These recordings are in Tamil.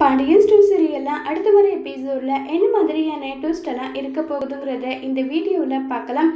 பாண்டியன் ஸ்டூ சீரியலில் அடுத்த வர எபிசோடில் என்ன மாதிரியான ட்விஸ்ட் இருக்க போகுதுங்கிறத இந்த வீடியோவில் பார்க்கலாம்.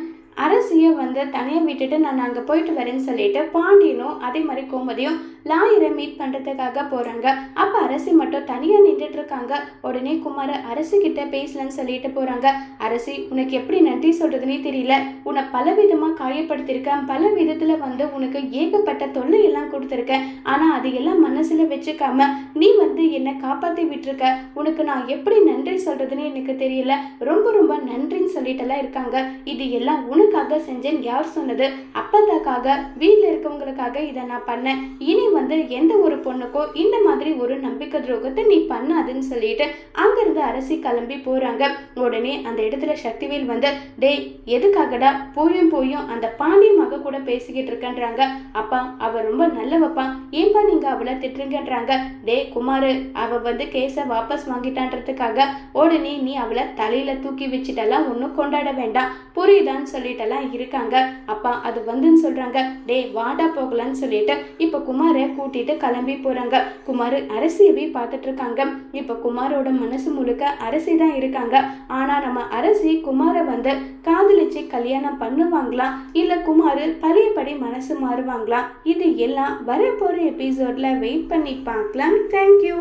அரசியை வந்து தனியாக விட்டுட்டு நான் அங்கே போயிட்டு வரேன்னு சொல்லிட்டு பாண்டியனும் அதே மாதிரி கோமதியும் லாயரை மீட் பண்ணுறதுக்காக போகிறாங்க அப்போ அரசி மட்டும் தனியாக நின்றுட்டு இருக்காங்க. உடனே குமார் அரசி கிட்ட பேசலன்னு சொல்லிட்டு போகிறாங்க அரசி உனக்கு எப்படி நன்றி சொல்கிறதுனே தெரியல. உன்னை பல விதமாக காயப்படுத்தியிருக்கேன். பல விதத்தில் வந்து உனக்கு ஏகப்பட்ட தொல்லை எல்லாம் கொடுத்துருக்கேன். ஆனால் அதையெல்லாம் மனசில் வச்சுக்காம நீ வந்து என்னை காப்பாற்றி விட்டுருக்க. உனக்கு நான் எப்படி நன்றி சொல்கிறதுன்னு எனக்கு தெரியல. ரொம்ப ரொம்ப நன்றின்னு சொல்லிட்டுலாம் இருக்காங்க. இது எல்லாம் உனக்கு உனக்காக செஞ்சேன் யார் சொன்னது? அப்பதாக்காக வீட்டில் இருக்கவங்களுக்காக இதை நான் பண்ணேன். இனி வந்து எந்த ஒரு பொண்ணுக்கோ இந்த மாதிரி ஒரு நம்பிக்கை துரோகத்தை நீ பண்ணாதுன்னு சொல்லிட்டு அங்கேருந்து அரசி கிளம்பி போறாங்க. உடனே அந்த இடத்துல சக்திவேல் வந்து டேய் எதுக்காகடா போயும் போயும் அந்த பாண்டிய மக கூட பேசிக்கிட்டு இருக்கேன்றாங்க. அப்பா அவ ரொம்ப நல்லவப்பா. ஏன்பா நீங்க அவளை திட்டுறீங்கன்றாங்க. டேய் குமாரு அவ வந்து கேஸை வாபஸ் வாங்கிட்டான்றதுக்காக உடனே நீ அவளை தலையில தூக்கி வச்சுட்டெல்லாம் ஒன்றும் கொண்டாட வேண்டாம். புரியுதான்னு சொல்லிட்டு கிட்டலாம் இருக்காங்க. அப்பா அது வந்துன்னு சொல்கிறாங்க டேய் வாடா போகலான்னு சொல்லிட்டு இப்போ குமாரை கூட்டிகிட்டு கிளம்பி போகிறாங்க குமார் அரசியவே பார்த்துட்டு இருக்காங்க இப்போ குமாரோட மனசு முழுக்க அரசி தான் இருக்காங்க. ஆனால் நம்ம அரசி குமாரை வந்து காதலிச்சு கல்யாணம் பண்ணுவாங்களா? இல்லை குமார் பழையபடி மனசு மாறுவாங்களா? இது எல்லாம் வரப்போகிற எபிசோடில் வெயிட் பண்ணி பார்க்கலாம். தேங்க்யூ